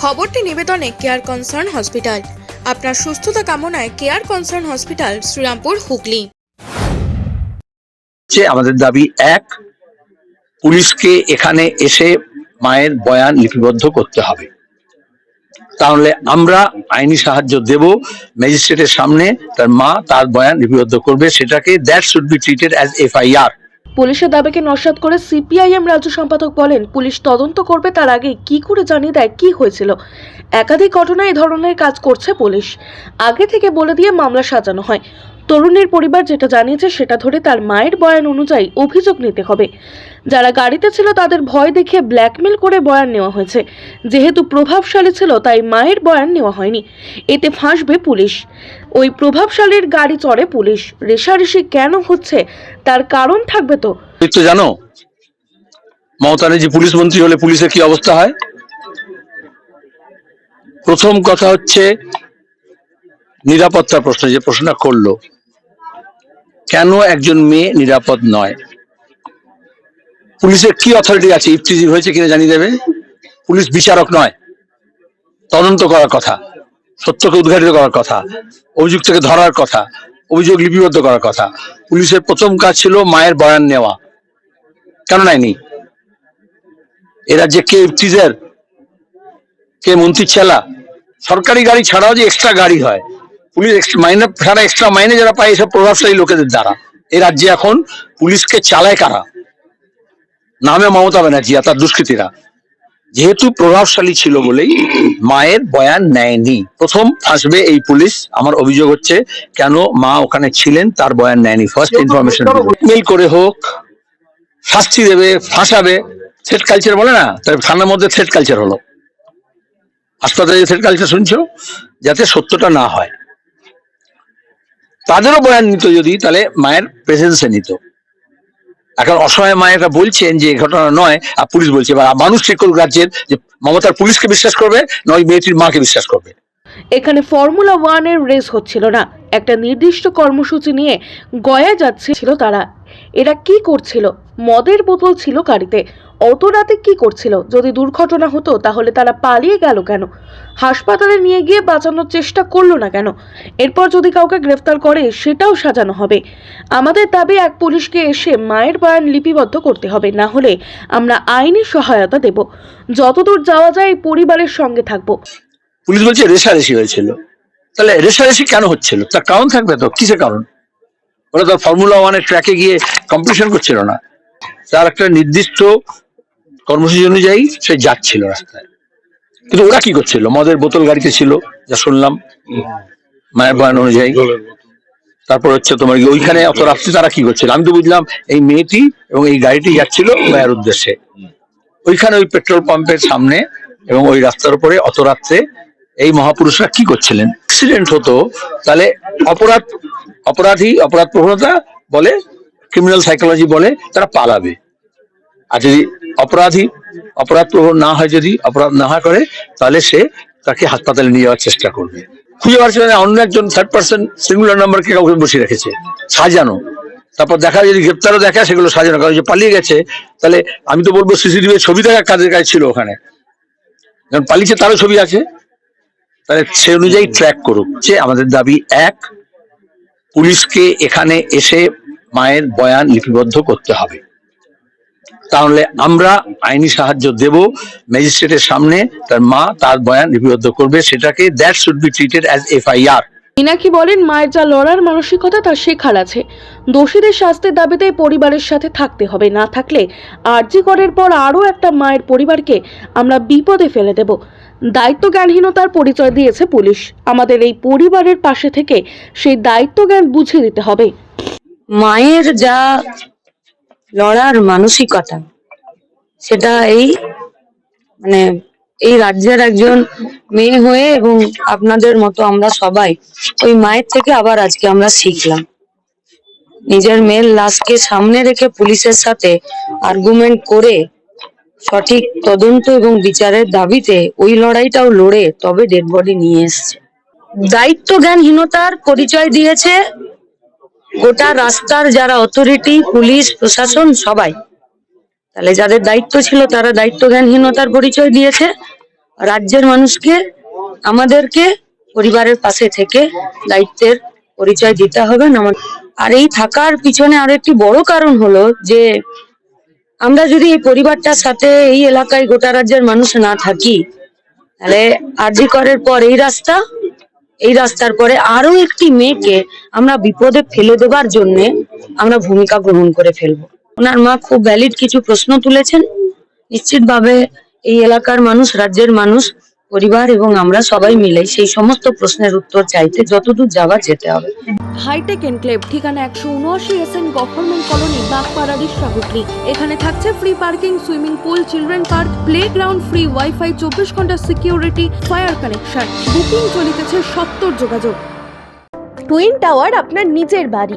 খবরটি নিবেদনে care concern hospital আপনার সুস্থতা কামনায় care concern hospital Shrirampur, Hooghly. আমাদের দাবি এক, পুলিশকে এখানে এসে মায়ের বয়ান লিপিবদ্ধ করতে হবে। তাহলে আমরা আইনি সাহায্য দেব, ম্যাজিস্ট্রেটের সামনে তার মা তার বয়ান লিপিবদ্ধ করবে, সেটাকে that should be treated as FIR পুলিশের দাবিকে নস্বাত করে সিপিআইএম রাজ্য সম্পাদক বলেন, পুলিশ তদন্ত করবে তার আগে কি করে জানিয়ে দেয় কি হয়েছিল? একাধিক ঘটনায় এ ধরনের কাজ করছে পুলিশ। আগে থেকে বলে দিয়ে মামলা সাজানো হয়। তরুণীর পরিবার যেটা জানিয়েছে সেটা ধরে তার মায়ের বয়ান অনুযায়ী অভিযোগ নিতে হবে। যারা গাড়িতে ছিল তাদের ভয় দেখিয়ে ব্ল্যাকমেল করে বয়ান নেওয়া হয়েছে। যেহেতু প্রভাবশালী ছিল তাই মায়ের বয়ান নেওয়া হয়নি। এতে ফাঁসবে পুলিশ। ওই প্রভাবশালীর গাড়ি চড়ে পুলিশ। রেশারেশি কেন হচ্ছে? তার কারণ থাকবে তো। তো জানো, মমতা পুলিশ মন্ত্রী হলে পুলিশের কি অবস্থা হয়? প্রথম কথা হচ্ছে নিরাপত্তার প্রশ্ন, যে প্রশ্নটা করল। কেন একজন মেয়ে নিরাপদ নয়? পুলিশের কি অথরিটি আছে? ইফতিজি হয়েছে কিনা জানিয়ে দেবে? পুলিশ বিচারক নয়। তদন্ত করার কথা। সত্যকে উদ্ঘাটিত করার কথা। অভিযুক্তকে ধরার কথা। অভিযোগ লিপিবদ্ধ করার কথা। পুলিশের প্রথম কাজ ছিল মায়ের বয়ান নেওয়া। কেন নেয়নি? এ রাজ্যে কে ইফতিজের? কে মন্ত্রীর ছেলা? সরকারি গাড়ি ছাড়াও যে এক্সট্রা গাড়ি হয়। পুলিশ মাইনে ছাড়া এক্সট্রা মাইনে যারা পায়, এসব প্রভাবশালী লোকেদের দ্বারা। এই রাজ্যে এখন পুলিশকে চালায় কারা? নামে মমতা ব্যানার্জি আর তার দুষ্কৃতীরা। যেহেতু প্রভাবশালী ছিল বলেই মায়ের বয়ান নেয়নি। প্রথম ফাঁসবে এই পুলিশ, আমার অভিযোগ হচ্ছে, কেন মা ওখানে ছিলেন, তার বয়ান নেয়নি। ফার্স্ট ইনফরমেশন মেল করে হোক, শাস্তি দেবে, ফাঁসাবে থ্রেট কালচার বলে না তাই থানার মধ্যে থ্রেড কালচার হলো। হাসপাতালে থ্রেড কালচার শুনছো? যাতে সত্যটা না হয়। তাদেরও বয়ান নিত যদি, তাহলে মায়ের প্রেজেন্সে নিত। এখন অসহায় মায়েরা বলছেন যে ঘটনা নয়, আর পুলিশ বলছে এবার মানুষ ঠিক করুক রাজ্যের যে মমতার পুলিশকে বিশ্বাস করবে, নয় মেয়েটির মাকে বিশ্বাস করবে। এখানে ফর্মুলা ওয়ানের রেস হচ্ছিল না। একটা নির্দিষ্ট কর্মসূচি নিয়ে গয়া যাচ্ছিল তারা। এরা কি করছিল? মদের বোতল ছিল গাড়িতে। অত রাতে কি করছিল? যদি দুর্ঘটনা হতো, তাহলে তারা পালিয়ে গেল কেন? হাসপাতালে নিয়ে গিয়ে বাঁচানোর চেষ্টা করল না কেন? এরপর যদি কাউকে গ্রেফতার করে, সেটাও সাজানো হবে। আমাদের দাবি, এক পুলিশকে এসে মায়ের বয়ান লিপিবদ্ধ করতে হবে। না হলে আমরা আইনি সহায়তা দেব। যতদূর যাওয়া যায়, পরিবারের সঙ্গে থাকব। পুলিশ বলছে, রেশারেশি হয়েছিল। তাহলে রেশারেশি কেন হচ্ছিল? তার কারণ থাকবে তো? কিসের কারণ? ওরা তো ফর্মুলা ওয়ানের ট্র্যাকে গিয়ে কম্পিটিশন করছিল না। তার একটা নির্দিষ্ট কর্মসূচি অনুযায়ী সে যাচ্ছিল রাস্তায়। কিন্তু ওরা কি করছিল? মদের বোতল গাড়িতে ছিল যা শুনলাম মায়ের বয়ান অনুযায়ী। তারপর হচ্ছে তোমার ওইখানে অত রাত্রি তারা কি করছিল? আমি তো বুঝলাম এই মেয়েটি এবং এই গাড়িটি যাচ্ছিল মায়ের উদ্দেশ্যে। ওইখানে ওই পেট্রোল পাম্পের সামনে এবং ওই রাস্তার উপরে অত রাত্রে এই মহাপুরুষরা কি করছিলেন? অ্যাক্সিডেন্ট হতো তাহলে অপরাধ অপরাধী অপরাধ প্রবণতা বলে ক্রিমিনাল সাইকোলজি বলে তারা পালাবে। আর যদি অপরাধী, অপরাধ না হয় যদি, অপরাধ না করে, তাহলে সে তাকে হাসপাতালে নিয়ে যাওয়ার চেষ্টা করবে। খুঁজে পাচ্ছে না অন্য একজন থার্ড পার্সন সিঙ্গুলার নাম্বারকে কাউকে বসিয়ে রেখেছে, সাজানো। তারপর দেখা যদি গ্রেপ্তারও দেখা সেগুলো সাজানো। কারণ যে পালিয়ে গেছে, তাহলে আমি তো বলব সিসিটিভি ছবি দেখা কাজের কাজ ছিল ওখানে। যখন পালিয়েছে তারও ছবি আছে। তাহলে সে অনুযায়ী ট্র্যাক করুক যে আমাদের দাবি এক, পুলিশকে এখানে এসে মায়ের বয়ান লিপিবদ্ধ করতে হবে। তাহলে আমরা আইনি সাহায্য দেব ম্যাজিস্ট্রেটের সামনে তার মা তার বয়ান লিপিবদ্ধ করবে সেটাকে that should be treated as FIR Minaki বলেন মায়ের যা লড়ার মানসিকতা তার শেখার আছে। দোষীদের শাস্তির দাবিতে পরিবারের সাথে থাকতে হবে না থাকলে আরজি করের পর আরও একটা মায়ের পরিবারকে আমরা বিপদে ফেলে দেব। দায়িত্ব জ্ঞানহীনতার পরিচয় দিয়েছে পুলিশ। আমাদের এই পরিবারের পাশে থেকে সেই দায়িত্ব জ্ঞান বুঝিয়ে দিতে হবে। মায়ের যা লড়ার মানসিকতা। সেটা এই মানে এই রাজ্যের একজন মেয়ে হয়ে এবং আপনাদের মতো আমরা সবাই, ওই মায়ের থেকে আবার আজকে আমরা শিখলাম। নিজের মেয়ের লাশকে সামনে রেখে পুলিশের সাথে আর্গুমেন্ট করে সঠিক তদন্ত এবং বিচারের দাবিতে ওই লড়াইটাও লড়ে তবে ডেড বডি নিয়ে এসছে। দায়িত্ব জ্ঞানহীনতার পরিচয় দিয়েছে গোটা রাস্তার যারা অথরিটি পুলিশ প্রশাসন, সবাই। তাহলে যাদের দায়িত্ব ছিল তারা দায়িত্ব জ্ঞানহীনতার পরিচয় দিয়েছে। রাজ্যের মানুষকে, আমাদেরকে, পরিবারের পাশে থেকে দায়িত্বের পরিচয় দিতে হবে নাম- আর এই থাকার পিছনে আরও একটি বড় কারণ হলো যে, আমরা যদি এই পরিবারটার সাথে এই এলাকায় গোটা রাজ্যের মানুষ না থাকি, তাহলে আরজি করের পর এই রাস্তা এই রাস্তার পরে আরও একটি মেয়েকে আমরা বিপদে ফেলে দেবার জন্য আমরা ভূমিকা গ্রহণ করে ফেলব। ওনার মা খুব ভ্যালিড কিছু প্রশ্ন তুলেছেন। নিশ্চিতভাবে এই এলাকার মানুষ, রাজ্যের মানুষ পরিবার এবং আমরা সবাই মিলে সেই সমস্ত প্রশ্নের উত্তর চাইতে যতদূর যাওয়ার যেতে হবে। হাইটেক এনক্লেভ ঠিকানা একশো উনআশি S N government colony Bagpara রিসাহুটলি এখানে থাকছে free parking swimming pool children park playground free wifi চব্বিশ ঘণ্টা সিকিউরিটি ফায়ার কানেকশন বুকিং চলিতেছে সত্তর যোগাযোগ। টুইন টাওয়ার আপনার নিজের বাড়ি।